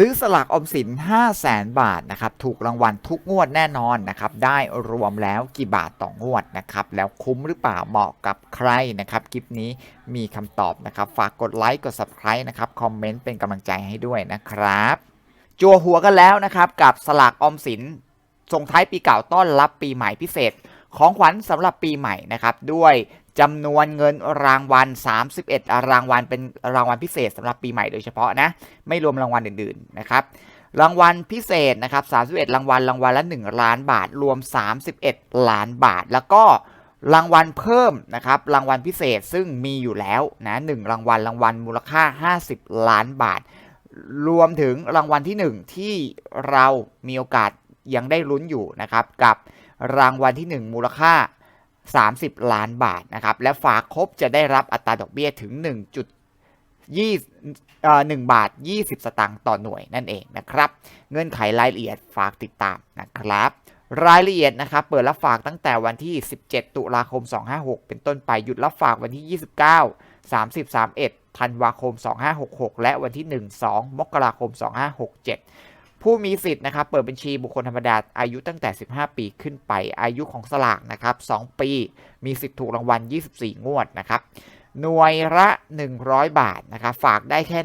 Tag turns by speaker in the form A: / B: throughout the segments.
A: ซื้อสลากอมสิน 5 0 0แสนบาทนะครับ ถูกรางวัลทุกงวดแน่นอนนะครับ ได้รวมแล้วกี่บาทต่องวดนะครับ แล้วคุ้มหรือเปล่าเหมาะกับใครนะครับ คลิปนี้มีคำตอบนะครับ ฝากกดไลค์ กด subscribe นะครับ คอมเมนต์เป็นกำลังใจให้ด้วยนะครับ จัวหัวกันแล้วนะครับ กับสลากอมสินส่งท้ายปีเก่าต้อนรับปีใหม่พิเศษ ของขวัญสำหรับปีใหม่นะครับ ด้วย จำนวนเงินรางวัล 31 รางวัลเป็นรางวัลพิเศษสำหรับปีใหม่โดยเฉพาะนะ ไม่รวมรางวัลอื่นๆนะครับรางวัลพิเศษนะครับ 31 รางวัล รางวัลละ 1 ล้านบาท รวม 31 ล้านบาท แล้วก็รางวัลเพิ่มนะครับ รางวัลพิเศษซึ่งมีอยู่แล้วนะหนึ่งรางวัล รางวัลมูลค่า 50 ล้านบาท รวมถึงรางวัลที่ 1 ที่เรามีโอกาสยังได้ลุ้นอยู่นะครับ กับรางวัลที่ 1 มูลค่า 30 ล้านบาทนะครับและฝากครบจะได้รับอัตราดอกเบี้ยถึง1.20เอ่อ1บาท 20 สตางค์ต่อหน่วยนั่นเองนะครับ เงื่อนไขรายละเอียดฝากติดตามนะครับ รายละเอียดนะครับ เปิดรับฝากตั้งแต่วันที่ 17 ตุลาคม 256 เป็นต้นไปหยุดรับฝากวันที่ 29 30 31ธันวาคม 2566 และวันที่ 1 2 มกราคม 2567 ผู้มีสิทธิ์นะครับเปิดบัญชีบุคคลธรรมดาอายุตั้งแต่ 15 ปีขึ้นไปอายุของสลากนะครับ 2 ปี มีสิทธิ์ถูกรางวัล 24 งวดนะครับ หน่วยละ 100 บาทนะครับ ฝากได้แค่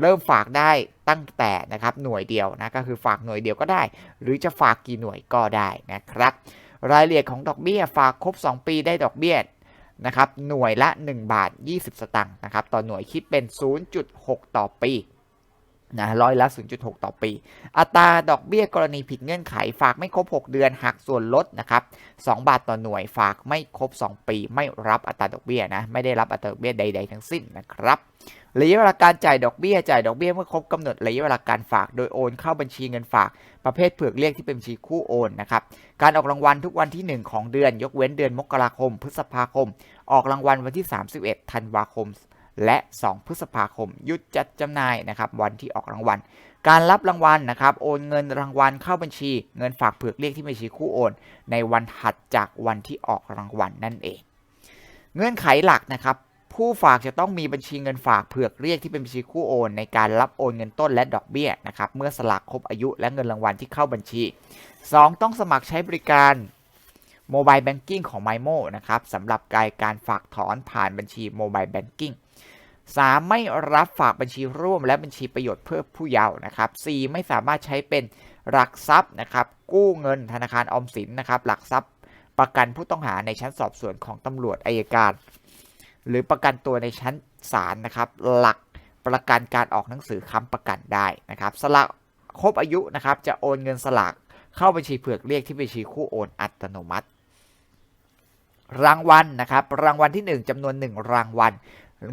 A: เริ่มฝากได้ตั้งแต่นะครับหน่วยเดียวนะก็คือฝากหน่วยเดียวก็ได้ หรือจะฝากกี่หน่วยก็ได้นะครับ รายละเอียดของดอกเบี้ยฝากครบ 2 ปีได้ดอกเบี้ยนะครับหน่วยละ 1 บาท 20 สตางค์นะครับต่อหน่วยคิดเป็น 0.6 ต่อปี นะร้อยละ 0.6 ต่อปี อัตราดอกเบี้ยกรณีผิดเงื่อนไข ฝากไม่ครบ 6 เดือนหักส่วนลดนะครับ 2 บาทต่อหน่วยฝากไม่ครบ 2 ปี ไม่รับอัตราดอกเบี้ยนะ ไม่ได้รับอัตราดอกเบี้ยใด ๆ ทั้งสิ้นนะครับระยะเวลาการจ่ายดอกเบี้ยจ่ายดอกเบี้ยเมื่อครบกำหนดระยะเวลาการฝากโดยโอนเข้าบัญชีเงินฝาก ประเภทเผือกเรียกที่เป็นบัญชีคู่โอนนะครับการออกรางวัลทุกวันที่ 1 ของเดือน ยกเว้นเดือนมกราคม พฤษภาคม ออกรางวัลวันที่ 31 ธันวาคม และ 2 พฤษภาคม หยุดจัดจำหน่ายนะครับวันที่ออกรางวัล การรับรางวัลนะครับโอนเงินรางวัลเข้าบัญชี เงินฝากเผือกเรียกที่บัญชีคู่โอน ในวันถัดจากวันที่ออกรางวัลนั่นเอง เงื่อนไขหลักนะครับผู้ฝากจะต้องมีบัญชีเงินฝากเผือกเรียกที่เป็นบัญชีคู่โอน ในการรับโอนเงินต้นและดอกเบี้ยนะครับเมื่อสลากครบอายุและเงินรางวัลที่เข้าบัญชี 2. ต้องสมัครใช้บริการโมบายแบงกิ้งของ m y m o นะครับสำหรับการการฝากถอนผ่านบัญชีโมบายแบงกิ้ง 3. ไม่รับฝากบัญชีร่วมและบัญชีประโยชน์เพื่อผู้เยาว์นะครับ 4. ไม่สามารถใช้เป็นหลักทรัพย์นะครับ กู้เงินธนาคารออมสินนะครับ หลักทรัพย์ประกันผู้ต้องหาในชั้นสอบสวนของตำรวจอายการ หรือประกันตัวในชั้นศาลนะครับ หลักประกันการออกหนังสือค้ำประกันได้นะครับ สลากครบอายุนะครับจะโอนเงินสลากเข้าบัญชีเผือกเรียกที่บัญชีคู่โอนอัตโนมัติ รางวัลนะครับ รางวัลที่ 1จำนวน 1 รางวัล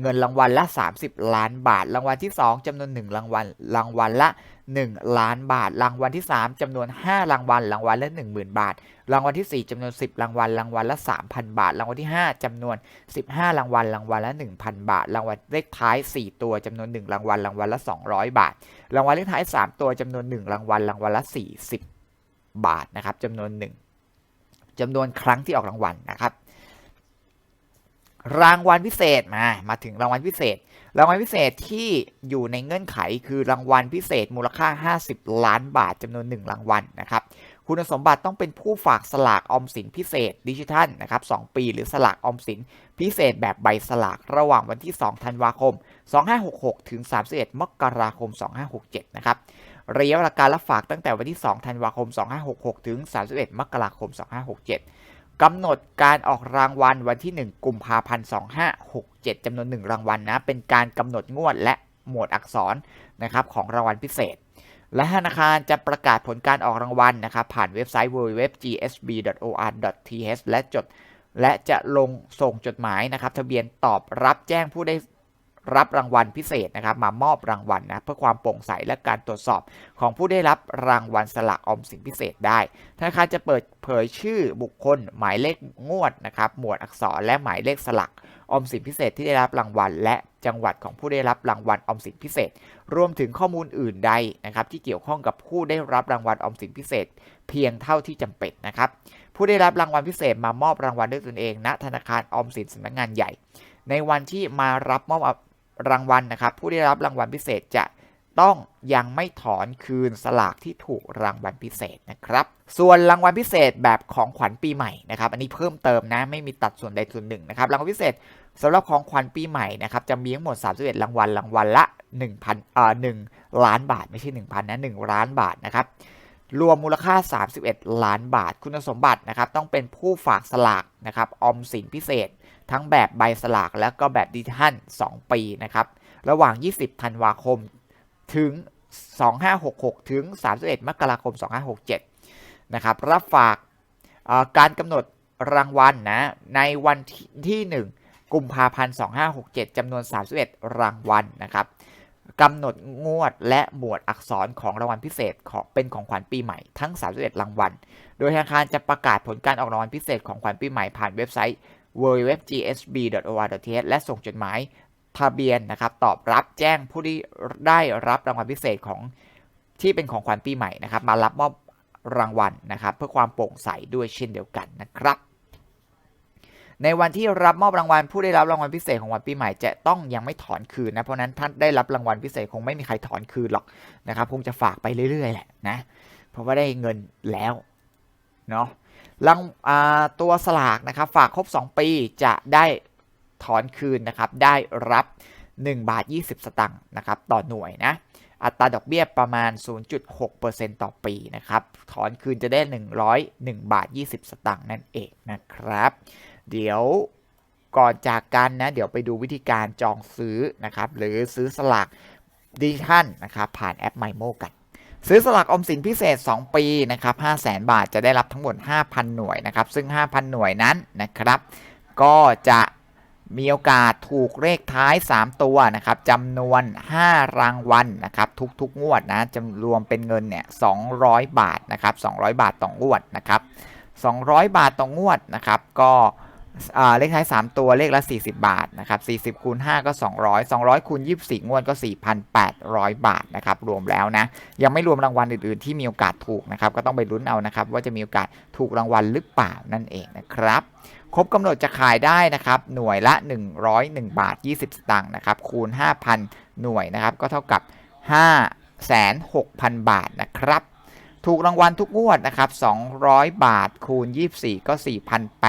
A: เงินรางวัลละ 30 ล้านบาท รางวัลที่ 2จำนวน 1 รางวัล รางวัลละ 1 ล้านบาท รางวัลที่ 3จำนวน 5 รางวัล รางวัลละ 10,000 บาท รางวัลที่ 4จำนวน 10 รางวัล รางวัลละ 3,000 บาท รางวัลที่ 5จำนวน 15 รางวัล รางวัลละ 1,000 บาท รางวัลเลขท้าย 4 ตัวจำนวน 1 รางวัล รางวัลละ 200 บาท รางวัลเลขท้าย 3 ตัวจำนวน 1 รางวัล รางวัลละ 40 บาทนะครับจำนวน 1จำนวนครั้งที่ออกรางวัลนะครับ รางวัลพิเศษมา มาถึงรางวัลพิเศษ รางวัลพิเศษที่อยู่ในเงื่อนไขคือรางวัลพิเศษมูลค่า 50 ล้านบาทจำนวน 1 รางวัลนะครับคุณสมบัติต้องเป็นผู้ฝากสลากออมสินพิเศษดิจิทัลนะครับ2ปีหรือสลากออมสินพิเศษแบบใบสลากระหว่างวันที่ 2 ธันวาคม 2566 ถึง 31 มกราคม 2567 นะครับระยะเวลาการรับฝากตั้งแต่วันที่ 2 ธันวาคม 2566 ถึง 31 มกราคม 2567 กำหนดการออกรางวัลวันที่ 1 กุมภาพันธ์2567จำนวน 1 รางวัลนะเป็นการกำหนดงวดและหมวดอักษรนะครับของรางวัลพิเศษ และธนาคารจะประกาศผลการออกรางวัลนะครับผ่านเว็บไซต์ www.gsb.or.th และจดและจะลงส่งจดหมายนะครับทะเบียนตอบรับแจ้งผู้ได้ รับรางวัลพิเศษนะครับมามอบรางวัลนะเพื่อความโปร่งใสและการตรวจสอบของผู้ได้รับรางวัลสลากออมสินพิเศษได้ธนาคารจะเปิดเผยชื่อบุคคล หมายเลขงวดนะครับหมวดอักษรและหมายเลขสลักออมสินพิเศษที่ได้รับรางวัล และจังหวัดของผู้ได้รับรางวัลออมสินพิเศษ รวมถึงข้อมูลอื่นใดนะครับที่เกี่ยวข้องกับผู้ได้รับรางวัลออมสินพิเศษ เพียงเท่าที่จำเป็นนะครับผู้ได้รับรางวัลพิเศษมามอบรางวัลด้วยตนเองณธนาคารออมสินสำนักงานใหญ่ ในวันที่มารับมอบ รางวัลนะครับ ผู้ได้รับรางวัลพิเศษจะต้องยังไม่ถอนคืนสลากที่ถูกรางวัลพิเศษนะครับ ส่วนรางวัลพิเศษแบบของขวัญปีใหม่นะครับ อันนี้เพิ่มเติมนะไม่มีตัดส่วนใดส่วนหนึ่งนะครับ รางวัลพิเศษสำหรับของขวัญปีใหม่นะครับ จะมีทั้งหมด 31 รางวัลรางวัลละ1,000อ่า1ล้านบาทไม่ใช่ 1,000นะ1ล้านบาทนะครับ รวมมูลค่า 31 ล้านบาท คุณสมบัตินะครับต้องเป็นผู้ฝากสลากนะครับออมสินพิเศษ ทั้งแบบใบสลากและก็แบบดิจิทัล 2 ปีนะครับระหว่าง 20 ธันวาคมถึง 2566 ถึง 31 มกราคม 2567 นะครับรับฝากการกำหนดรางวัลนะในวันที่ 1 กุมภาพันธ์ 2567 จำนวน 31 รางวัลนะครับ กำหนดงวดและหมวดอักษรของรางวัลพิเศษของเป็นของขวัญปีใหม่ทั้ง 31 รางวัล โดยธนาคารจะประกาศผลการออกรางวัลพิเศษของขวัญปีใหม่ผ่านเว็บไซต์ www.gsb.or.th และส่งจดหมายทะเบียนนะครับตอบรับแจ้งผู้ที่ได้รับรางวัลพิเศษของที่เป็นของขวัญปีใหม่นะครับมารับมอบรางวัลนะครับเพื่อความโปร่งใสด้วยเช่นเดียวกันนะครับ ในวันที่รับมอบรางวัลผู้ได้รับรางวัลพิเศษของวันปีใหม่จะต้องยังไม่ถอนคืนนะเพราะนั้นท่านได้รับรางวัลพิเศษคงไม่มีใครถอนคืนหรอกนะครับคงจะฝากไปเรื่อยๆแหละนะเพราะว่าได้เงินแล้วเนาะรางตัวสลากนะครับฝากครบ 2 ปีจะได้ถอนคืนนะครับได้รับ 1 บาท 20 สตางค์นะครับต่อหน่วยนะ อัตราดอกเบี้ยประมาณ 0.6%ต่อปีนะครับ ถอนคืนจะได้ 101 บาท 20 สตางค์นั่นเองนะครับ เดี๋ยวก่อนจากกันนะ เดี๋ยวไปดูวิธีการจองซื้อนะครับ หรือซื้อสลากดิจิทัลนะครับ ผ่านแอป MyMo กัน ซื้อสลากออมสินพิเศษ 2 ปีนะครับ500,000 บาทจะได้รับทั้งหมด 5,000 หน่วยนะครับ ซึ่ง 5,000 หน่วยนั้นนะครับ ก็จะ มีโอกาสถูกเลขท้าย 3 ตัวนะครับจำนวน 5 รางวัลนะครับทุกๆงวดนะจำรวมเป็นเงินเนี่ย200 บาทนะครับ200 บาทต่องวดนะครับ200 บาทต่องวดนะครับก็ เลขท้าย 3 ตัวเลขละ 40 บาทนะครับ40คูณ5ก็ 200 200คูณ24 งวดก็ 4,800 บาทนะครับรวมแล้วนะยังไม่รวมรางวัลอื่นๆ ที่มีโอกาสถูกนะครับก็ต้องไปลุ้นเอานะครับว่าจะมีโอกาสถูกรางวัลหรือเปล่านั่นเองนะครับครบกำหนดจะขายได้นะครับหน่วยละ 101 บาท 20 สตางค์นะครับคูณ 5,000 หน่วยนะครับก็เท่ากับ 5 6 0 0 0 บาทนะครับ ถูกรางวัลทุกงวดนะครับ 200 บาทคูณ 24 ก็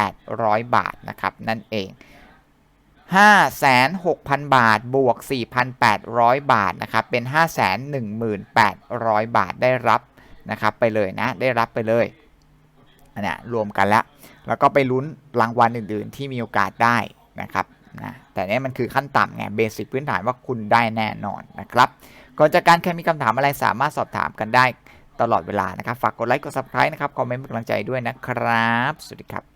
A: 4,800 บาทนะครับ นั่นเอง 56,000บาทบวก 4,800 บาทนะครับ เป็น 518,000 บาทได้รับนะครับไปเลยนะ ได้รับไปเลยอันนี้รวมกันแล้ว แล้วก็ไปลุ้นรางวัลอื่น ๆ ที่มีโอกาสได้นะครับนะแต่เนี้มันคือขั้นต่ำไงเบสิกพื้นฐานว่าคุณได้แน่นอนนะครับก่อนจากการใครมีคำถามอะไรสามารถสอบถามกันได้ ตลอดเวลานะครับ ฝากกดไลค์กด subscribe นะครับ คอมเมนต์เป็นกำลังใจด้วยนะครับ สวัสดีครับ